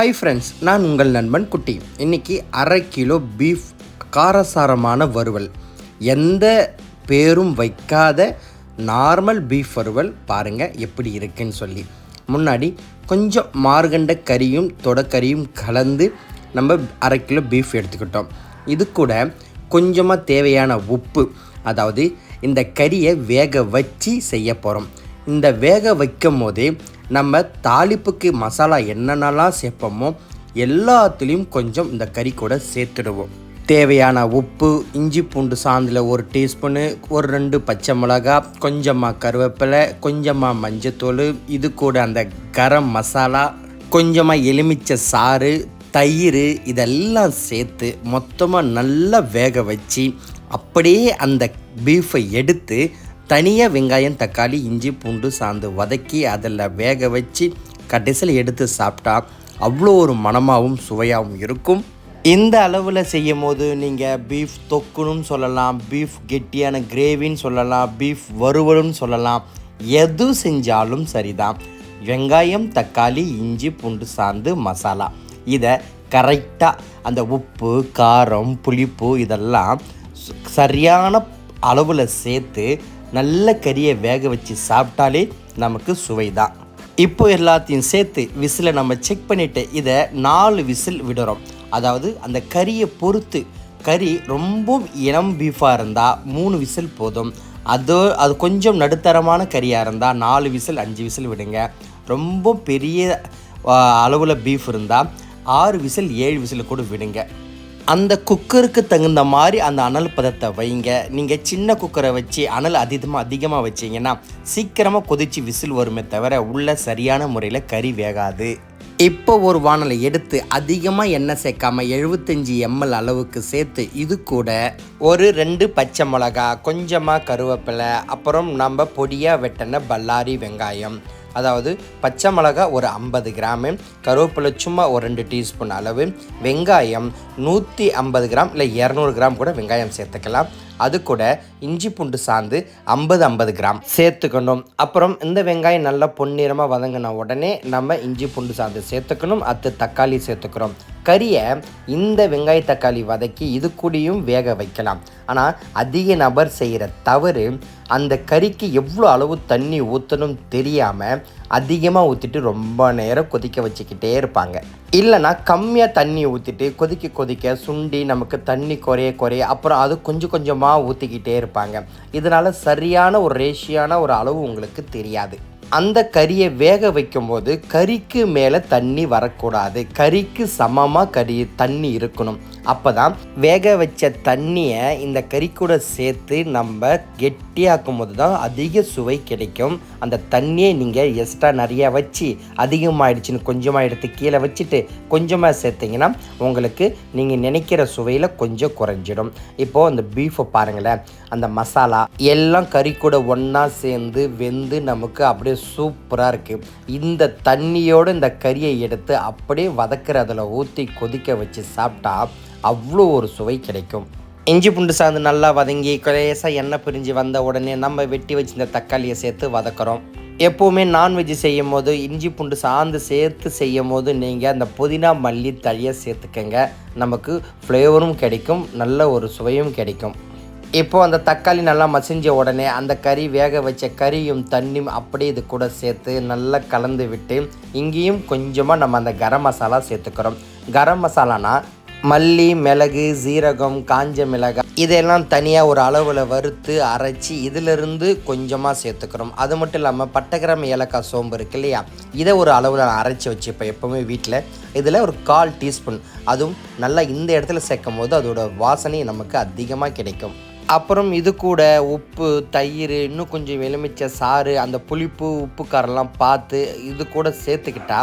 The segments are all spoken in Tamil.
ஹை ஃப்ரெண்ட்ஸ் நான் உங்கள் நண்பன் குட்டி. இன்னைக்கு அரை கிலோ பீஃப் காரசாரமான வறுவல். எந்த பேரும் வைக்காத நார்மல் பீஃப் வறுவல் பாருங்கள் எப்படி இருக்குன்னு சொல்லி. முன்னாடி கொஞ்சம் மார்கண்ட கறியும் தொடக்கறியும் கலந்து நம்ம அரை கிலோ பீஃப் எடுத்துக்கிட்டோம். இது கூட கொஞ்சமாக தேவையான உப்பு அதாவது இந்த கறியை வேக வச்சு செய்ய போகிறோம் இந்த வேக வைக்கும் போதே நம்ம தாளிப்புக்கு மசாலா என்னென்னலாம் சேர்ப்போமோ எல்லாத்துலேயும் கொஞ்சம் இந்த கறி கூட சேர்த்துடுவோம். தேவையான உப்பு இஞ்சி பூண்டு சாந்தில் ஒரு டீஸ்பூனு ஒரு ரெண்டு பச்சை மிளகா கொஞ்சமாக கருவேப்பிலை கொஞ்சமாக மஞ்சத்தூள் இது கூட அந்த கரம் மசாலா கொஞ்சமாக எலுமிச்சை சாறு தயிர் இதெல்லாம் சேர்த்து மொத்தமாக நல்லா வேக வச்சு அப்படியே அந்த பீஃபை எடுத்து தனியாக வெங்காயம் தக்காளி இஞ்சி பூண்டு சாந்து வதக்கி அதில் வேக வச்சு கடைசியில் எடுத்து சாப்பிட்டா அவ்வளோ ஒரு மனமாகவும் சுவையாகவும் இருக்கும். இந்த அளவில் செய்யும் போது நீங்கள் பீஃப் தொக்குன்னு சொல்லலாம் பீஃப் கெட்டியான கிரேவின்னு சொல்லலாம் பீஃப் வறுவலுன்னு சொல்லலாம் எது செஞ்சாலும் சரிதான். வெங்காயம் தக்காளி இஞ்சி பூண்டு சாந்து மசாலா. இதை கரெக்டாக அந்த உப்பு காரம் புளிப்பு இதெல்லாம் சு- சரியான அளவில் சேர்த்து நல்ல கறியை வேக வச்சு சாப்பிட்டாலே நமக்கு சுவை தான் இப்போ எல்லாத்தையும் சேர்த்து விசிலை நம்ம செக் பண்ணிவிட்டு இதை நாலு விசில் விடுறோம். அதாவது அந்த கறியை பொறுத்து கறி ரொம்ப இளம் பீஃபாக இருந்தால் மூணு விசில் போதும். அது அது கொஞ்சம் நடுத்தரமான கறியாக இருந்தால் நாலு விசில் அஞ்சு விசில் விடுங்க. ரொம்ப பெரிய அளவில் பீஃப் இருந்தால் ஆறு விசில் ஏழு விசில் கூட விடுங்க. அந்த குக்கருக்கு தகுந்த மாதிரி அந்த அனல் பதத்தை வைங்க. நீங்கள் சின்ன குக்கரை வச்சு அனல் அதிகமாக அதிகமாக வச்சீங்கன்னா சீக்கிரமாக கொதிச்சு விசில் வருமே தவிர உள்ள சரியான முறையில் கறி வேகாது. இப்போ ஒரு வானலை எடுத்து அதிகமாக எண்ணெய் சேர்க்காம எழுபத்தஞ்சி எம்எல் அளவுக்கு சேர்த்து இது கூட ஒரு ரெண்டு பச்சை மிளகா கொஞ்சமாக கருவேப்பிலை அப்புறம் நம்ம பொடியாக வெட்டின பல்லாரி வெங்காயம். அதாவது பச்சை மிளகா ஒரு ஐம்பது கிராமு கருவேப்பிலை சும்மா ஒரு ரெண்டு டீஸ்பூன் அளவு வெங்காயம் நூற்றி ஐம்பது கிராம் இல்லை இரநூறு கிராம் கூட வெங்காயம் சேர்த்துக்கலாம். அது கூட இஞ்சி பூண்டு சாந்து ஐம்பது ஐம்பது கிராம் சேர்த்துக்கணும். அப்புறம் இந்த வெங்காயம் நல்லா பொன்னிறமாக வதங்கின உடனே நம்ம இஞ்சி பூண்டு சாந்து சேர்த்துக்கணும். அடுத்து தக்காளி சேர்த்துக்கிறோம். கறியை இந்த வெங்காய தக்காளி வதக்கி இது கூடயும் வேக வைக்கலாம். ஆனால் அதிக நபர் செய்கிற தவறு அந்த கறிக்கு எவ்வளோ அளவு தண்ணி ஊற்றணும் தெரியாமல் அதிகமாக ஊற்றிட்டு ரொம்ப நேரம் கொதிக்க வச்சுக்கிட்டே இருப்பாங்க. இல்லைன்னா கம்மியாக தண்ணி ஊற்றிட்டு கொதிக்க கொதிக்க சுண்டி நமக்கு தண்ணி குறைய குறைய அப்புறம் அது கொஞ்சம் கொஞ்சமாக ஊற்றிக்கிட்டே இருப்பாங்க. இதனால் சரியான ஒரு ரேஷியான ஒரு அளவு உங்களுக்கு தெரியாது. அந்த கறியை வேக வைக்கும்போது கறிக்கு மேலே தண்ணி வரக்கூடாது. கறிக்கு சமமாக கறி தண்ணி இருக்கணும். அப்போ தான் வேக வச்ச தண்ணியை இந்த கறி கூட சேர்த்து நம்ம கெட்டியாக்கும் போது தான் அதிக சுவை கிடைக்கும். அந்த தண்ணியை நீங்கள் எக்ஸ்ட்ரா நிறையா வச்சு அதிகமாகிடுச்சின்னு கொஞ்சமாக எடுத்து கீழே வச்சுட்டு கொஞ்சமாக சேர்த்திங்கன்னா உங்களுக்கு நீங்கள் நினைக்கிற சுவையில் கொஞ்சம் குறைஞ்சிடும். இப்போது அந்த பீஃபை பாருங்களேன். அந்த மசாலா எல்லாம் கறி கூட ஒன்றா சேர்ந்து வெந்து நமக்கு அப்படியே சூப்பராக இருக்குது இந்த தண்ணியோடு இந்த கறியை எடுத்து அப்படியே வதக்கிற அதில் ஊற்றி கொதிக்க வச்சு சாப்பிட்டா அவ்வளோ ஒரு சுவை கிடைக்கும். இஞ்சி பூண்டு சாந்து நல்லா வதங்கி லேசாக எண்ணெய் பிரிஞ்சு வந்த உடனே நம்ம வெட்டி வச்சிருந்த தக்காளியை சேர்த்து வதக்குறோம். எப்போவுமே நான்வெஜ் செய்யும் போது இஞ்சி பூண்டு சாந்து சேர்த்து செய்யும் போது நீங்கள் அந்த புதினா மல்லி தழியை சேர்த்துக்கங்க. நமக்கு ஃப்ளேவரும் கிடைக்கும் நல்ல ஒரு சுவையும் கிடைக்கும். இப்போது அந்த தக்காளி நல்லா மசிஞ்ச உடனே அந்த கறி வேக வச்ச கறியும் தண்ணியும் அப்படியே இது கூட சேர்த்து நல்லா கலந்து விட்டு இங்கேயும் கொஞ்சமாக நம்ம அந்த கரம் மசாலா சேர்த்துக்கிறோம். கரம் மசாலானா மல்லி மிளகு சீரகம் காஞ்ச மிளகாய் இதெல்லாம் தனியாக ஒரு அளவில் வறுத்து அரைச்சி இதிலிருந்து கொஞ்சமாக சேர்த்துக்கிறோம். அது மட்டும் இல்லாமல் பட்டகிராம் ஏலக்காய் சோம்பு இருக்கு இல்லையா? இதை ஒரு அளவில் நான் அரைச்சி வச்சுப்பேன் எப்போவுமே வீட்டில் இதில் ஒரு கால் டீஸ்பூன். அதுவும் நல்லா இந்த இடத்துல சேர்க்கும் போது அதோட வாசனை நமக்கு அதிகமாக கிடைக்கும். அப்புறம் இது கூட உப்பு தயிர் இன்னும் கொஞ்சம் எலுமிச்சை சாறு அந்த புளிப்பு உப்பு காரெல்லாம் பார்த்து இது கூட சேர்த்துக்கிட்டா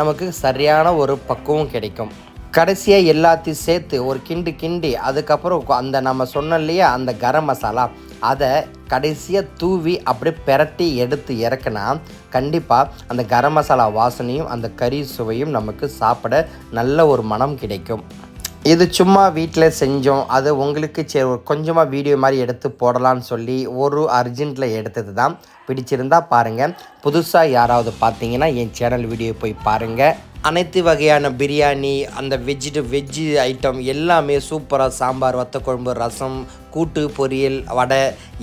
நமக்கு சரியான ஒரு பக்குவம் கிடைக்கும். கடைசியாக எல்லாத்தையும் சேர்த்து ஒரு கிண்டு கிண்டி அதுக்கப்புறம் அந்த நம்ம சொன்னோம் இல்லையா அந்த கரம் மசாலா அதை கடைசியாக தூவி அப்படியே பெரட்டி எடுத்து இறக்குனா கண்டிப்பாக அந்த கரம் மசாலா வாசனையும் அந்த கறி சுவையும் நமக்கு சாப்பிட நல்ல ஒரு மனம் கிடைக்கும். இது சும்மா வீட்டில் செஞ்சோம். அது உங்களுக்கு சரி ஒரு கொஞ்சமாக வீடியோ மாதிரி எடுத்து போடலான்னு சொல்லி ஒரு அர்ஜென்ட்டில் எடுத்தது தான். பிடிச்சிருந்தா பாருங்கள் புதுசாக யாராவது பார்த்தீங்கன்னா என் சேனல் வீடியோ போய் பாருங்கள் அனைத்து வகையான பிரியாணி அந்த வெஜ்ஜு வெஜ்ஜு ஐட்டம் எல்லாமே சூப்பராக சாம்பார் வத்த குழம்பு ரசம் கூட்டு பொரியல் வடை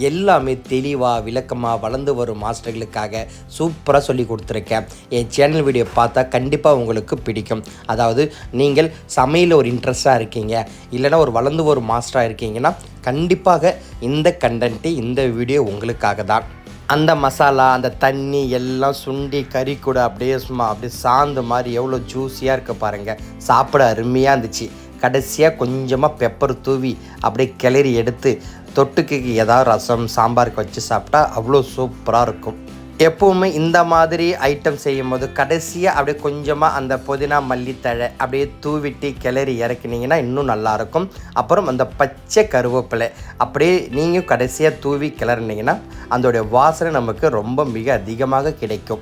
எல்லாமே தெளிவாக விளக்கமாக வளர்ந்து வரும் மாஸ்டர்களுக்காக சூப்பராக சொல்லி கொடுத்துருக்கேன். என் சேனல் வீடியோ பார்த்தா கண்டிப்பாக உங்களுக்கு பிடிக்கும். அதாவது நீங்கள் சமையல் ஒரு இன்ட்ரெஸ்டாக இருக்கீங்க இல்லைன்னா ஒரு வளர்ந்து வரும் மாஸ்டராக இருக்கீங்கன்னா கண்டிப்பாக இந்த கண்டென்ட்டு இந்த வீடியோ உங்களுக்காக தான் அந்த மசாலா அந்த தண்ணி எல்லாம் சுண்டி கறி கூட அப்படியே சும்மா அப்படியே சாந்து மாதிரி எவ்வளோ ஜூஸியாக இருக்க பாருங்கள் சாப்பிட அருமையாக இருந்துச்சு. கடைசியாக கொஞ்சமாக பெப்பர் தூவி அப்படியே கிளறி எடுத்து தொட்டுக்கு ஏதாவது ரசம் சாம்பாருக்கு வச்சு சாப்பிட்டா அவ்வளோ சூப்பராக இருக்கும். எப்போவுமே இந்த மாதிரி ஐட்டம் செய்யும் போது கடைசியாக அப்படியே கொஞ்சமாக அந்த புதினா மல்லித்தழை அப்படியே தூவிட்டு கிளறி இறக்குனீங்கன்னா இன்னும் நல்லாயிருக்கும். அப்புறம் அந்த பச்சை கருவேப்பிலை அப்படியே நீங்கள் கடைசியாக தூவி கிளறினீங்கன்னா அதோடைய வாசனை நமக்கு ரொம்ப மிக அதிகமாக கிடைக்கும்.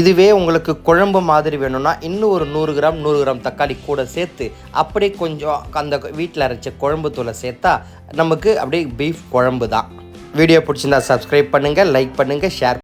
இதுவே உங்களுக்கு குழம்பு மாதிரி வேணும்னா இன்னும் ஒரு நூறு கிராம் நூறு கிராம் தக்காளி கூட சேர்த்து அப்படியே கொஞ்சம் அந்த வீட்டில் அரைச்ச குழம்பு தூளை சேர்த்தா நமக்கு அப்படியே பீஃப் குழம்பு தான் வீடியோ பிடிச்சிருந்தா சப்ஸ்கிரைப் பண்ணுங்கள் லைக் பண்ணுங்கள் ஷேர்